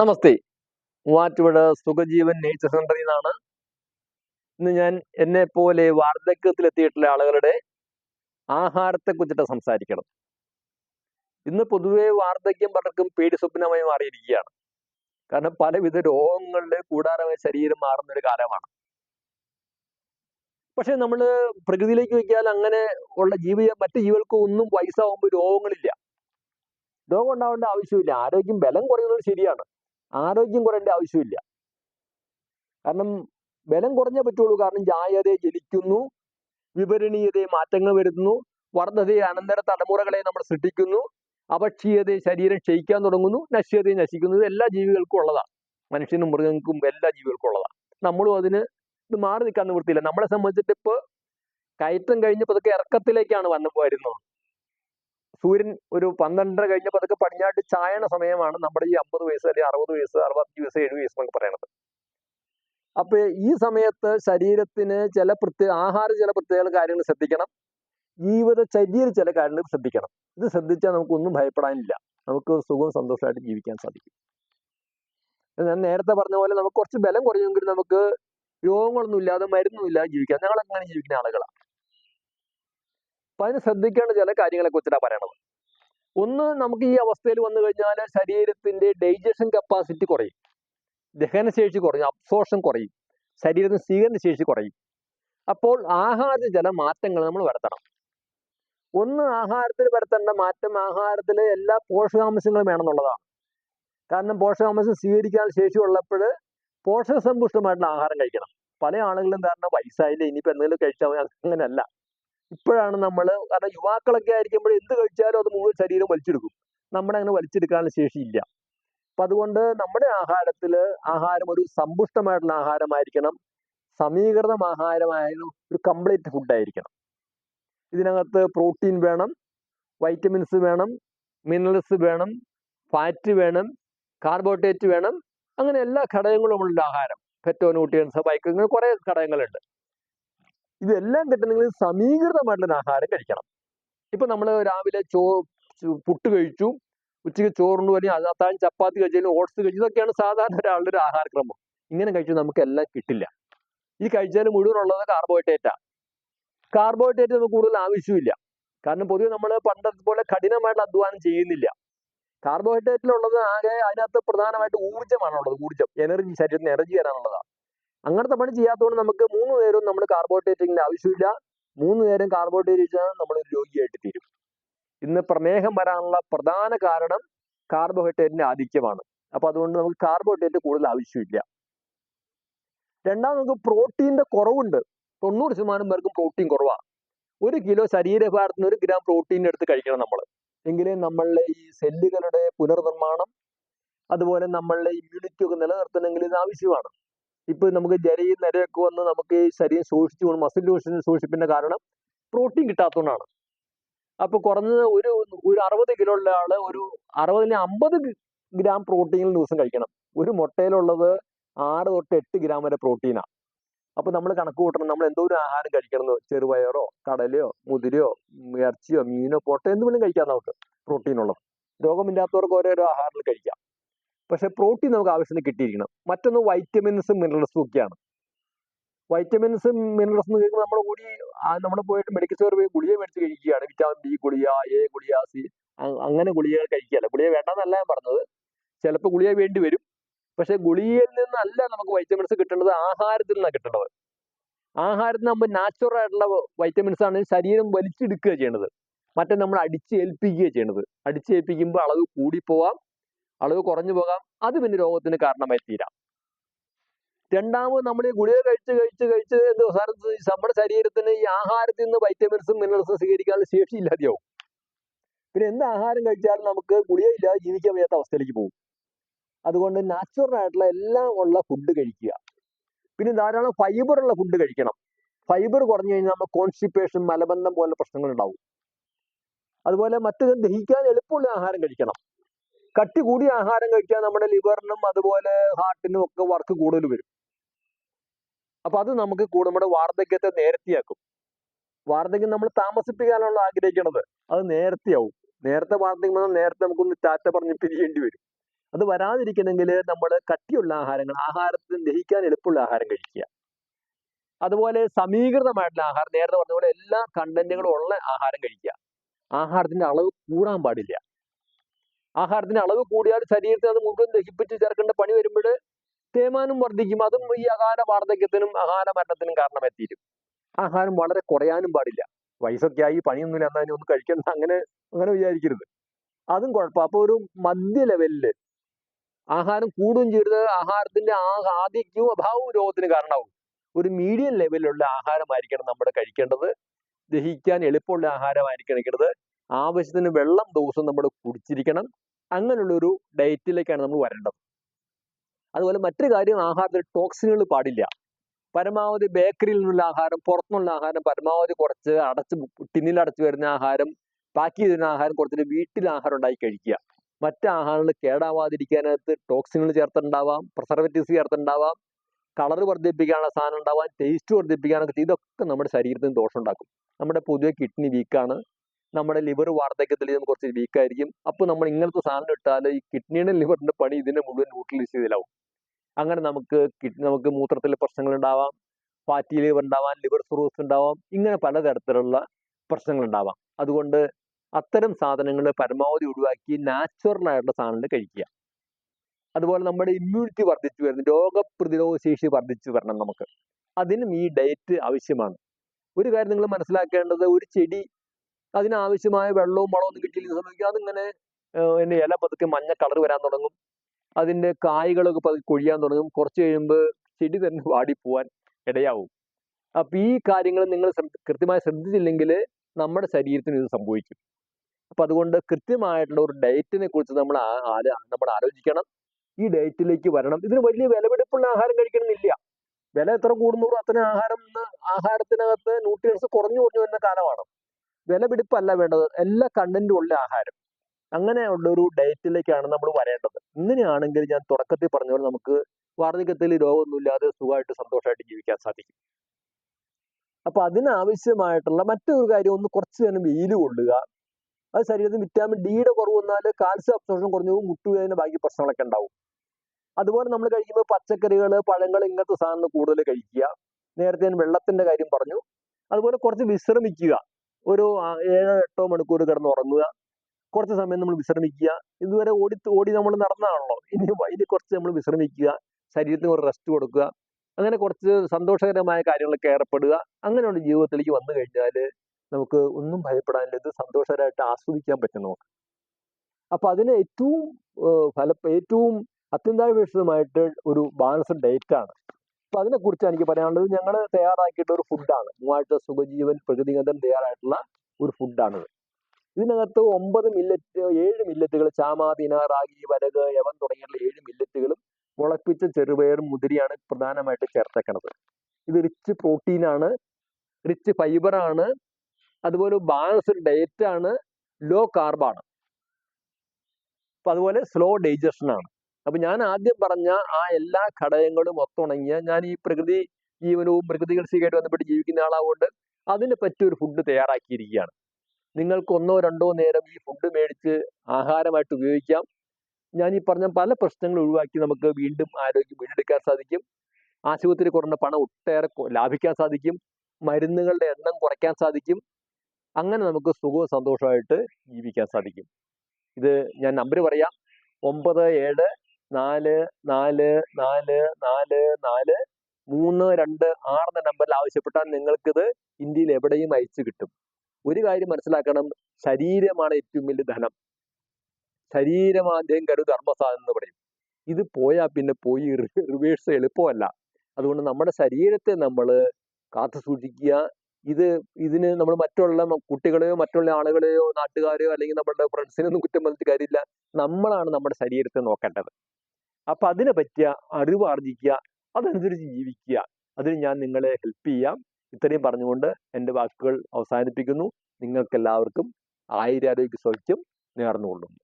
നമസ്തേ. Muvattupuzha Sukhajeevan nature സെന്ററിൽ നിന്നാണ് ഇന്ന് ഞാൻ എന്നെ പോലെ വാർദ്ധക്യത്തിലെത്തിയിട്ടുള്ള ആളുകളുടെ ആഹാരത്തെ കുറിച്ചിട്ട് സംസാരിക്കണം. ഇന്ന് പൊതുവെ വാർദ്ധക്യം പലർക്കും പേടി സ്വപ്നമായി മാറിയിരിക്കുകയാണ്. കാരണം പലവിധ രോഗങ്ങളുടെ കൂടാരമായ ശരീരം മാറുന്ന ഒരു കാലമാണ്. പക്ഷെ നമ്മൾ പ്രകൃതിയിലേക്ക് നോക്കിയാൽ അങ്ങനെ ഉള്ള ജീവി മറ്റു ജീവികൾക്ക് ഒന്നും വയസ്സാവുമ്പോൾ രോഗങ്ങളില്ല. രോഗം ഉണ്ടാവേണ്ട ആവശ്യമില്ല. ആരോഗ്യം ബലം കുറയുന്നത് ശരിയാണ്. ആരോഗ്യം കുറേണ്ട ആവശ്യമില്ല. കാരണം ബലം കുറഞ്ഞേ പറ്റുള്ളൂ. കാരണം ജായതയെ ജനിക്കുന്നു വിപരണീയതയെ മാറ്റങ്ങൾ വരുത്തുന്നു വർദ്ധതയെ അനന്തര തലമുറകളെ നമ്മൾ സൃഷ്ടിക്കുന്നു അപക്ഷീയതയെ ശരീരം ക്ഷയിക്കാൻ തുടങ്ങുന്നു നശ്യതയെ നശിക്കുന്നത് എല്ലാ ജീവികൾക്കും ഉള്ളതാണ്. മനുഷ്യനും മൃഗങ്ങൾക്കും എല്ലാ ജീവികൾക്കും ഉള്ളതാണ്. നമ്മളും അതിന് ഇത് മാറി നിൽക്കാൻ നിവൃത്തിയില്ല. നമ്മളെ സംബന്ധിച്ചിട്ട് ഇപ്പോൾ കയറ്റം കഴിഞ്ഞപ്പോൾ അതൊക്കെ ഇറക്കത്തിലേക്കാണ് വന്നു വരുന്നത് സൂര്യൻ ഒരു പന്ത്രണ്ടര കഴിഞ്ഞപ്പോൾ അതൊക്കെ പടിഞ്ഞാട്ട് ചായണ സമയമാണ് നമ്മുടെ ഈ അമ്പത് വയസ്സ് അല്ലെങ്കിൽ അറുപത് വയസ്സ് അറുപത്തഞ്ച് വയസ്സ് എഴുപത് വയസ്സ് എന്നൊക്കെ പറയണത്. അപ്പൊ ഈ സമയത്ത് ശരീരത്തിന് ചില പ്രത്യേക ആഹാര ചില പ്രത്യേക കാര്യങ്ങൾ ശ്രദ്ധിക്കണം. ജീവിതചര്യയിൽ ചില കാര്യങ്ങൾ ശ്രദ്ധിക്കണം. ഇത് ശ്രദ്ധിച്ചാൽ നമുക്കൊന്നും ഭയപ്പെടാനില്ല. നമുക്ക് സുഖവും സന്തോഷമായിട്ട് ജീവിക്കാൻ സാധിക്കും. ഞാൻ നേരത്തെ പറഞ്ഞ പോലെ നമുക്ക് കുറച്ച് ബലം കുറഞ്ഞെങ്കിൽ നമുക്ക് രോഗങ്ങളൊന്നും ഇല്ലാതെ മരുന്നൊന്നും ഇല്ലാതെ ജീവിക്കാം. ഞങ്ങൾ അങ്ങനെ ജീവിക്കുന്ന ആളുകളാണ്. അപ്പൊ അതിന് ശ്രദ്ധിക്കേണ്ട ചില കാര്യങ്ങളെ കുറിച്ചിട്ടാണ് പറയണത്. ഒന്ന് നമുക്ക് ഈ അവസ്ഥയിൽ വന്നു കഴിഞ്ഞാൽ ശരീരത്തിന്റെ ഡൈജഷൻ കപ്പാസിറ്റി കുറയും. ദഹനശേഷി കുറയും അബ്സോർഷൻ കുറയും. ശരീരത്തിന് സ്വീകരണ ശേഷി കുറയും. അപ്പോൾ ആഹാര ചില മാറ്റങ്ങൾ നമ്മൾ വരുത്തണം. ഒന്ന് ആഹാരത്തിൽ വരുത്തേണ്ട മാറ്റം ആഹാരത്തിൽ എല്ലാ പോഷകാംശങ്ങളും വേണമെന്നുള്ളതാണ്. കാരണം പോഷകാംശം സ്വീകരിക്കാൻ ശേഷി ഉള്ളപ്പോൾ പോഷകസമ്പുഷ്ടമായിട്ടുള്ള ആഹാരം കഴിക്കണം. പല ആളുകളും കാരണം വയസ്സായില്ലേ ഇനിയിപ്പോൾ എന്തെങ്കിലും കഴിച്ചാൽ അങ്ങനെയല്ല. ഇപ്പോഴാണ് നമ്മൾ കാരണം യുവാക്കളൊക്കെ ആയിരിക്കുമ്പോൾ എന്ത് കഴിച്ചാലും അത് മുഴുവൻ ശരീരം വലിച്ചെടുക്കും. നമ്മുടെ അങ്ങനെ വലിച്ചെടുക്കാനുള്ള ശേഷിയില്ല. അപ്പം അതുകൊണ്ട് നമ്മുടെ ആഹാരത്തിൽ ആഹാരം ഒരു സമ്പുഷ്ടമായിട്ടുള്ള ആഹാരമായിരിക്കണം. സമീകൃതം ആഹാരമായാലും ഒരു കംപ്ലീറ്റ് ഫുഡ് ആയിരിക്കണം. ഇതിനകത്ത് പ്രോട്ടീൻ വേണം വൈറ്റമിൻസ് വേണം മിനറൽസ് വേണം ഫാറ്റ് വേണം കാർബോഹൈഡ്രേറ്റ് വേണം. അങ്ങനെ എല്ലാ ഘടകങ്ങളും ഉള്ള ആഹാരം. ഫെറ്റോ ന്യൂട്രിയൻസ് ബൈക്ക് ഇങ്ങനെ കുറേ ഘടകങ്ങളുണ്ട്. ഇതെല്ലാം കിട്ടണമെങ്കിൽ സമീകൃതമായിട്ടുള്ള ആഹാരം കഴിക്കണം. ഇപ്പൊ നമ്മൾ രാവിലെ ചോ പുട്ട് കഴിച്ചു ഉച്ചയ്ക്ക് ചോറുണ്ട് വലിയ അത്താഴം ചപ്പാത്തി കഴിച്ചാലും ഓട്സ് കഴിച്ചു ഇതൊക്കെയാണ് സാധാരണ ഒരാളുടെ ഒരു ആഹാരക്രമം. ഇങ്ങനെ കഴിച്ചാൽ നമുക്ക് എല്ലാം കിട്ടില്ല. ഈ കഴിച്ചാൽ ഉള്ളത് ആണ്. കാർബോഹൈഡ്രേറ്റ് നമുക്ക് കൂടുതൽ ആവശ്യമില്ല. കാരണം പൊതുവെ നമ്മൾ പണ്ടത്തെ പോലെ കഠിനമായിട്ടുള്ള അധ്വാനം ചെയ്യുന്നില്ല. കാർബോഹൈഡ്രേറ്റിലുള്ളത് ആകെ അതിനകത്ത് പ്രധാനമായിട്ട് ഊർജമാണുള്ളത്. ഊർജം എനർജി ശരീരത്തിന് എനർജി തരാനുള്ളതാണ്. അങ്ങനത്തെ പണി ചെയ്യാത്തതുകൊണ്ട് നമുക്ക് മൂന്ന് നേരവും നമ്മൾ കാർബോഹൈഡ്രേറ്റിന്റെ ആവശ്യമില്ല. മൂന്ന് നേരം കാർബോഹൈഡ്രേറ്റ് നമ്മൾ ഒരു രോഗിയായിട്ട് തീരും. ഇന്ന് പ്രമേഹം വരാനുള്ള പ്രധാന കാരണം കാർബോഹൈഡ്രേറ്റിന്റെ ആധിക്യമാണ്. അപ്പൊ അതുകൊണ്ട് നമുക്ക് കാർബോഹൈഡ്രേറ്റ് കൂടുതൽ ആവശ്യമില്ല. രണ്ടാമത് നമുക്ക് പ്രോട്ടീന്റെ കുറവുണ്ട്. തൊണ്ണൂറ് ശതമാനം പേർക്കും പ്രോട്ടീൻ കുറവാണ് ഒരു കിലോ ശരീരഭാരത്തിന് ഒരു ഗ്രാം പ്രോട്ടീൻ എടുത്ത് കഴിക്കണം നമ്മൾ എങ്കിലേ നമ്മളുടെ ഈ സെല്ലുകളുടെ പുനർനിർമ്മാണം അതുപോലെ നമ്മളുടെ ഇമ്മ്യൂണിറ്റി ഒക്കെ നിലനിർത്തണമെങ്കിൽ ഇത് ആവശ്യമാണ്. ഇപ്പൊ നമുക്ക് ജരയും നരയൊക്കെ വന്ന് നമുക്ക് ഈ ശരീരം സൂക്ഷിച്ചു കൊണ്ട് മസിൽ സൂക്ഷിപ്പിന്റെ കാരണം പ്രോട്ടീൻ കിട്ടാത്തതുകൊണ്ടാണ്. അപ്പൊ കുറഞ്ഞത് ഒരു ഒരു അറുപത് കിലോ ഉള്ള ആൾ ഒരു അറുപതിന് അമ്പത് ഗ്രാം പ്രോട്ടീൻ ദിവസം കഴിക്കണം. ഒരു മുട്ടയിലുള്ളത് ആറ് തൊട്ട് എട്ട് ഗ്രാം വരെ പ്രോട്ടീനാണ് അപ്പൊ നമ്മൾ കണക്ക് കൂട്ടണം നമ്മൾ എന്തോ ഒരു ആഹാരം കഴിക്കണം ചെറുപയറോ കടലയോ മുതിരയോ ഇറച്ചിയോ മീനോ പൊട്ട എന്ത് വേണം കഴിക്കാം നമുക്ക് പ്രോട്ടീൻ ഉള്ളത്. രോഗമില്ലാത്തവർക്ക് ഓരോരോ ആഹാരങ്ങൾ കഴിക്കാം. പക്ഷെ പ്രോട്ടീൻ നമുക്ക് ആവശ്യത്തിന് കിട്ടിയിരിക്കണം. മറ്റൊന്ന് വൈറ്റമിൻസും മിനറൽസും ഒക്കെയാണ്. വൈറ്റമിൻസും എന്ന് കേൾക്കുമ്പോൾ നമ്മുടെ കൂടി നമ്മൾ പോയിട്ട് മെഡിക്കൽ സ്റ്റോറിൽ പോയി ഗുളിക മേടിച്ച് കഴിക്കുകയാണ്. വിറ്റാമിൻ ബി ഗുളിക എ ഗുളിക സി അങ്ങനെ ഗുളികകൾ കഴിക്കുകയല്ല. ഗുളിക വേണ്ടെന്നല്ല ഞാൻ പറഞ്ഞത്. ചിലപ്പോൾ ഗുളിക വേണ്ടി വരും. പക്ഷെ ഗുളികയിൽ നിന്നല്ല നമുക്ക് വൈറ്റമിൻസ് കിട്ടേണ്ടത്. ആഹാരത്തിൽ നിന്നാണ് കിട്ടേണ്ടത്. ആഹാരത്തിൽ നമ്മൾ നാച്ചുറൽ ആയിട്ടുള്ള വൈറ്റമിൻസ് ആണ് ശരീരം വലിച്ചെടുക്കുക ചെയ്യേണ്ടത്. മറ്റേ നമ്മൾ അടിച്ചേൽപ്പിക്കുക ചെയ്യേണ്ടത്. അടിച്ചേൽപ്പിക്കുമ്പോൾ അളവ് കൂടിപ്പോവാം. അളവ് കുറഞ്ഞു പോകാം. അത് പിന്നെ രോഗത്തിന് കാരണമായി തീരാം. രണ്ടാമത് നമ്മൾ ഈ ഗുളിക കഴിച്ച് കഴിച്ച് കഴിച്ച് എന്ത് നമ്മുടെ ശരീരത്തിന് ഈ ആഹാരത്തിൽ നിന്ന് വൈറ്റമിൻസും മിനറൽസും സ്വീകരിക്കാനുള്ള ശേഷി ഇല്ലാതെയാവും. പിന്നെ എന്ത് ആഹാരം കഴിച്ചാലും നമുക്ക് ഗുളിക ഇല്ലാതെ ജീവിക്കാൻ വയ്യാത്ത അവസ്ഥയിലേക്ക് പോകും. അതുകൊണ്ട് നാച്ചുറൽ ആയിട്ടുള്ള എല്ലാം ഉള്ള ഫുഡ് കഴിക്കുക. പിന്നെ ധാരാളം ഫൈബർ ഉള്ള ഫുഡ് കഴിക്കണം. ഫൈബർ കുറഞ്ഞു കഴിഞ്ഞാൽ നമ്മൾ കോൺസ്റ്റിപ്പേഷൻ മലബന്ധം പോലുള്ള പ്രശ്നങ്ങൾ ഉണ്ടാവും. അതുപോലെ മറ്റു ദഹിക്കാൻ എളുപ്പമുള്ള ആഹാരം കഴിക്കണം. കട്ടി കൂടിയ ആഹാരം കഴിക്കാൻ നമ്മുടെ ലിവറിനും അതുപോലെ ഹാർട്ടിനും ഒക്കെ വർക്ക് കൂടുതൽ വരും. അപ്പൊ അത് നമുക്ക് കൂടെ നമ്മുടെ വാർദ്ധക്യത്തെ നേരത്തെയാക്കും. വാർദ്ധക്യം നമ്മൾ താമസിപ്പിക്കാനാണ് ആഗ്രഹിക്കുന്നത് അത് നേരത്തെയാവും. നേരത്തെ വാർദ്ധക്യം വന്നാൽ നേരത്തെ നമുക്കൊന്ന് ചാറ്റ പറഞ്ഞ് പിരിയേണ്ടി വരും. അത് വരാതിരിക്കണമെങ്കിൽ നമ്മൾ കട്ടിയുള്ള ആഹാരങ്ങൾ ആഹാരത്തിന് ദഹിക്കാൻ എളുപ്പമുള്ള ആഹാരം കഴിക്കുക. അതുപോലെ സമീകൃതമായിട്ടുള്ള ആഹാരം നേരത്തെ പറഞ്ഞ പോലെ എല്ലാ കണ്ടന്റുകളും ഉള്ള ആഹാരം കഴിക്കുക. ആഹാരത്തിന്റെ അളവ് കൂടാൻ പാടില്ല. ആഹാരത്തിന്റെ അളവ് കൂടിയാൽ ശരീരത്തിന് അത് മുഴുവൻ ദഹിപ്പിച്ച് ചേർക്കേണ്ട പണി വരുമ്പോൾ തേമാനം വർദ്ധിക്കും. അതും ഈ ആഹാര വാർദ്ധക്യത്തിനും ആഹാര മരണത്തിനും കാരണമെത്തിരും ആഹാരം വളരെ കുറയാനും പാടില്ല. വയസ്സൊക്കെ ആയി പണിയൊന്നുമില്ല എന്നാൽ ഒന്നും കഴിക്കണ്ട അങ്ങനെ അങ്ങനെ വിചാരിക്കരുത്. അതും കുഴപ്പം അപ്പൊ ഒരു മധ്യ ലെവലിൽ ആഹാരം കൂടുകയും ചെയ്യരുത് ആഹാരത്തിന്റെ ആധിക്യവും അഭാവവും രോഗത്തിന് കാരണമാവും. ഒരു മീഡിയം ലെവലിലുള്ള ആഹാരമായിരിക്കണം നമ്മുടെ കഴിക്കേണ്ടത്. ദഹിക്കാൻ എളുപ്പമുള്ള ആഹാരമായിരിക്കണം കഴിക്കേണ്ടത്. ആവശ്യത്തിന് വെള്ളം ദിവസം നമ്മൾ കുടിച്ചിരിക്കണം. അങ്ങനെയുള്ള ഒരു ഡയറ്റിലേക്കാണ് നമ്മൾ വരേണ്ടത്. അതുപോലെ മറ്റൊരു കാര്യം ആഹാരത്തിൽ ടോക്സിനുകൾ പാടില്ല. പരമാവധി ബേക്കറിയിൽ നിന്നുള്ള ആഹാരം പുറത്തുനിന്നുള്ള ആഹാരം പരമാവധി കുറച്ച് അടച്ച് ടിന്നിൽ അടച്ചു വരുന്ന ആഹാരം പാക്ക് ചെയ്തിരുന്ന ആഹാരം കുറച്ചിട്ട് വീട്ടിൽ ആഹാരം ഉണ്ടാക്കി കഴിക്കുക. മറ്റ് ആഹാരങ്ങൾ കേടാവാതിരിക്കാനകത്ത് ടോക്സിനുകൾ ചേർത്തുണ്ടാവാം പ്രിസർവേറ്റീവ്സ് ചേർത്തുണ്ടാവാം കളർ വർദ്ധിപ്പിക്കാനുള്ള സാധനം ഉണ്ടാവാം ടേസ്റ്റ് വർദ്ധിപ്പിക്കാനൊക്കെ ഇതൊക്കെ നമ്മുടെ ശരീരത്തിന് ദോഷം ഉണ്ടാക്കും. നമ്മുടെ പൊതുവെ കിഡ്നി വീക്കാണ്. നമ്മുടെ ലിവർ വാർദ്ധക്യത്തിൽ നമുക്ക് കുറച്ച് വീക്കായിരിക്കും അപ്പോൾ നമ്മൾ ഇങ്ങനത്തെ സാധനം ഇട്ടാൽ ഈ കിഡ്നിയുടെ ലിവറിന്റെ പണി ഇതിനെ മുഴുവൻ യൂട്ടിലൈസ് ചെയ്തിലാവും അങ്ങനെ നമുക്ക് നമുക്ക് മൂത്രത്തിലെ പ്രശ്നങ്ങൾ ഉണ്ടാവാം ഫാറ്റി ലിവർ ഉണ്ടാവാം ലിവർ സിറോസ് ഉണ്ടാവാം ഇങ്ങനെ പലതരത്തിലുള്ള പ്രശ്നങ്ങൾ ഉണ്ടാവാം. അതുകൊണ്ട് അത്തരം സാധനങ്ങൾ പരമാവധി ഒഴിവാക്കി നാച്ചുറൽ ആയിട്ടുള്ള സാധനങ്ങൾ കഴിക്കുക. അതുപോലെ നമ്മുടെ ഇമ്മ്യൂണിറ്റി വർദ്ധിച്ചു വരുന്നു. രോഗപ്രതിരോധ ശേഷി വർദ്ധിച്ചു വരണം നമുക്ക്. അതിനും ഈ ഡയറ്റ് ആവശ്യമാണ്. ഒരു കാര്യം നിങ്ങൾ മനസ്സിലാക്കേണ്ടത് ഒരു ചെടി അതിനാവശ്യമായ വെള്ളവും വളവും ഒന്നും കിട്ടിയില്ല. സംഭവിക്കുക അതിങ്ങനെ അതിന്റെ ഇല പതുക്കെ മഞ്ഞ കളർ വരാൻ തുടങ്ങും. അതിന്റെ കായ്കളൊക്കെ പതുക്കെ കൊഴിയാൻ തുടങ്ങും. കുറച്ച് കഴിയുമ്പോൾ ചെടി തന്നെ വാടിപ്പോവാൻ ഇടയാവും. അപ്പൊ ഈ കാര്യങ്ങൾ നിങ്ങൾ കൃത്യമായി ശ്രദ്ധിച്ചില്ലെങ്കിൽ നമ്മുടെ ശരീരത്തിന് ഇത് സംഭവിക്കും. അപ്പൊ അതുകൊണ്ട് കൃത്യമായിട്ടുള്ള ഒരു ഡയറ്റിനെ കുറിച്ച് നമ്മൾ നമ്മൾ ആലോചിക്കണം. ഈ ഡയറ്റിലേക്ക് വരണം. ഇതിന് വലിയ വിലപിടിപ്പുള്ള ആഹാരം കഴിക്കണമെന്നില്ല. വില എത്ര കൂടുന്നോറും അത്ര ആഹാരം ആഹാരത്തിനകത്ത് ന്യൂട്രിയൻസ് കുറഞ്ഞു കുറഞ്ഞു വരുന്ന കാലമാണ്. വിലപിടിപ്പല്ല വേണ്ടത്. എല്ലാ കണ്ടന്റും ഉള്ള ആഹാരം. അങ്ങനെയുള്ള ഒരു ഡയറ്റിലേക്കാണ് നമ്മൾ വരേണ്ടത്. ഇങ്ങനെയാണെങ്കിൽ ഞാൻ തുടക്കത്തിൽ പറഞ്ഞ പോലെ നമുക്ക് വാർദ്ധക്യത്തിൽ രോഗമൊന്നുമില്ലാതെ സുഖമായിട്ട് സന്തോഷമായിട്ട് ജീവിക്കാൻ സാധിക്കും. അപ്പൊ അതിനാവശ്യമായിട്ടുള്ള മറ്റൊരു കാര്യം ഒന്ന് കുറച്ച് നേരം വെയിൽ കൊള്ളുക. അത് ശരീരത്തിൽ വിറ്റാമിൻ ഡിയുടെ കുറവ് വന്നാൽ കാൽസ്യം അബ്സോർഷൻ കുറഞ്ഞു പോകും മുട്ടുവേദന ബാക്കി പ്രശ്നങ്ങളൊക്കെ ഉണ്ടാവും. അതുപോലെ നമ്മൾ കഴിക്കുമ്പോൾ പച്ചക്കറികൾ പഴങ്ങൾ ഇങ്ങനത്തെ സാധനങ്ങൾ കൂടുതൽ കഴിക്കുക. നേരത്തെ ഞാൻ വെള്ളത്തിന്റെ കാര്യം പറഞ്ഞു. അതുപോലെ കുറച്ച് വിശ്രമിക്കുക. ഒരു ഏഴോ എട്ടോ മണിക്കൂർ കിടന്ന് ഉറങ്ങുക. കുറച്ച് സമയം നമ്മൾ വിശ്രമിക്കുക. ഇതുവരെ ഓടി ഓടി നമ്മൾ നടന്നതാണല്ലോ ഇനി ഇനി കുറച്ച് നമ്മൾ വിശ്രമിക്കുക. ശരീരത്തിന് ഒരു റെസ്റ്റ് കൊടുക്കുക. അങ്ങനെ കുറച്ച് സന്തോഷകരമായ കാര്യങ്ങളൊക്കെ ഏർപ്പെടുക. അങ്ങനെയുള്ള ജീവിതത്തിലേക്ക് വന്നു കഴിഞ്ഞാൽ നമുക്ക് ഒന്നും ഭയപ്പെടാനില്ല. ഇത് സന്തോഷകരമായിട്ട് ആസ്വദിക്കാൻ പറ്റും നമുക്ക്. അപ്പൊ അതിന് ഏറ്റവും ഫല ഏറ്റവും അത്യന്താപേക്ഷിതമായിട്ട് ഒരു ബാലൻസ് ഡയറ്റ് ആണ്. അപ്പൊ അതിനെക്കുറിച്ച് എനിക്ക് പറയാനുള്ളത് ഞങ്ങൾ തയ്യാറാക്കിയിട്ട് ഒരു ഫുഡാണ്. മൂവാഴ്ച സുഖജീവൻ ഗന്ധം തയ്യാറായിട്ടുള്ള ഒരു ഫുഡാണിത്. ഇതിനകത്ത് ഒമ്പത് മില്ലറ്റ് ഏഴ് മില്ലറ്റുകൾ ചാമാതിന റാഗി വരക് യവൻ തുടങ്ങിയുള്ള ഏഴ് മില്ലറ്റുകളും മുളപ്പിച്ച ചെറുപയറും മുതിരിയാണ് പ്രധാനമായിട്ട് ചേർത്തേക്കണത്. ഇത് റിച്ച് പ്രോട്ടീനാണ് റിച്ച് ഫൈബറാണ് അതുപോലെ ബാലൻസ്ഡ് ഡയറ്റാണ് ലോ കാർബാണ് അപ്പൊ അതുപോലെ സ്ലോ ഡൈജഷൻ ആണ്. അപ്പൊ ഞാൻ ആദ്യം പറഞ്ഞ ആ എല്ലാ ഘടകങ്ങളും ഒത്തുണങ്ങിയ ഞാൻ ഈ പ്രകൃതി ജീവനവും പ്രകൃതി കൃഷിയുമായിട്ട് ബന്ധപ്പെട്ട് ജീവിക്കുന്ന ആളാവുകൊണ്ട് അതിനെ പറ്റി ഒരു ഫുഡ് തയ്യാറാക്കിയിരിക്കുകയാണ്. നിങ്ങൾക്ക് ഒന്നോ രണ്ടോ നേരം ഈ ഫുഡ് മേടിച്ച് ആഹാരമായിട്ട് ഉപയോഗിക്കാം. ഞാൻ ഈ പറഞ്ഞ പല പ്രശ്നങ്ങൾ ഒഴിവാക്കി നമുക്ക് വീണ്ടും ആരോഗ്യം വീണ്ടെടുക്കാൻ സാധിക്കും. ആശുപത്രി കുറഞ്ഞ പണം ഒട്ടേറെ ലാഭിക്കാൻ സാധിക്കും. മരുന്നുകളുടെ എണ്ണം കുറയ്ക്കാൻ സാധിക്കും. അങ്ങനെ നമുക്ക് സുഖവും സന്തോഷമായിട്ട് ജീവിക്കാൻ സാധിക്കും. ഇത് ഞാൻ നമ്പർ പറയാം. ഒമ്പത് ഏഴ് നാല് നാല് നാല് നാല് നാല് മൂന്ന് രണ്ട് ആറ് നമ്പറിൽ ആവശ്യപ്പെട്ടാൽ നിങ്ങൾക്കിത് ഇന്ത്യയിൽ എവിടെയും അയച്ചു കിട്ടും. ഒരു കാര്യം മനസ്സിലാക്കണം. ശരീരമാണ് ഏറ്റവും വലിയ ധനം. ശരീരമാദ്യം കരു ധർമ്മസാധനം എന്ന് പറയും. ഇത് പോയാൽ പിന്നെ പോയി റിവേഴ്സ് എളുപ്പമല്ല. അതുകൊണ്ട് നമ്മുടെ ശരീരത്തെ നമ്മൾ കാത്തു സൂക്ഷിക്കുക. ഇത് ഇതിന് നമ്മൾ മറ്റുള്ള കുട്ടികളെയോ മറ്റുള്ള ആളുകളെയോ നാട്ടുകാരെയോ അല്ലെങ്കിൽ നമ്മളുടെ ഫ്രണ്ട്സിനൊന്നും കുറ്റം പറഞ്ഞിട്ട് കാര്യമില്ല. നമ്മളാണ് നമ്മുടെ ശരീരത്തെ നോക്കേണ്ടത്. അപ്പൊ അതിനെ പറ്റിയ അറിവ് ആർജിക്കുക അതനുസരിച്ച് ജീവിക്കുക. അതിന് ഞാൻ നിങ്ങളെ ഹെൽപ്പ് ചെയ്യാം. ഇത്രയും പറഞ്ഞുകൊണ്ട് എന്റെ വാക്കുകൾ അവസാനിപ്പിക്കുന്നു. നിങ്ങൾക്കെല്ലാവർക്കും ആയിരാരോഗ്യ സൗഖ്യം നേർന്നുകൊള്ളുന്നു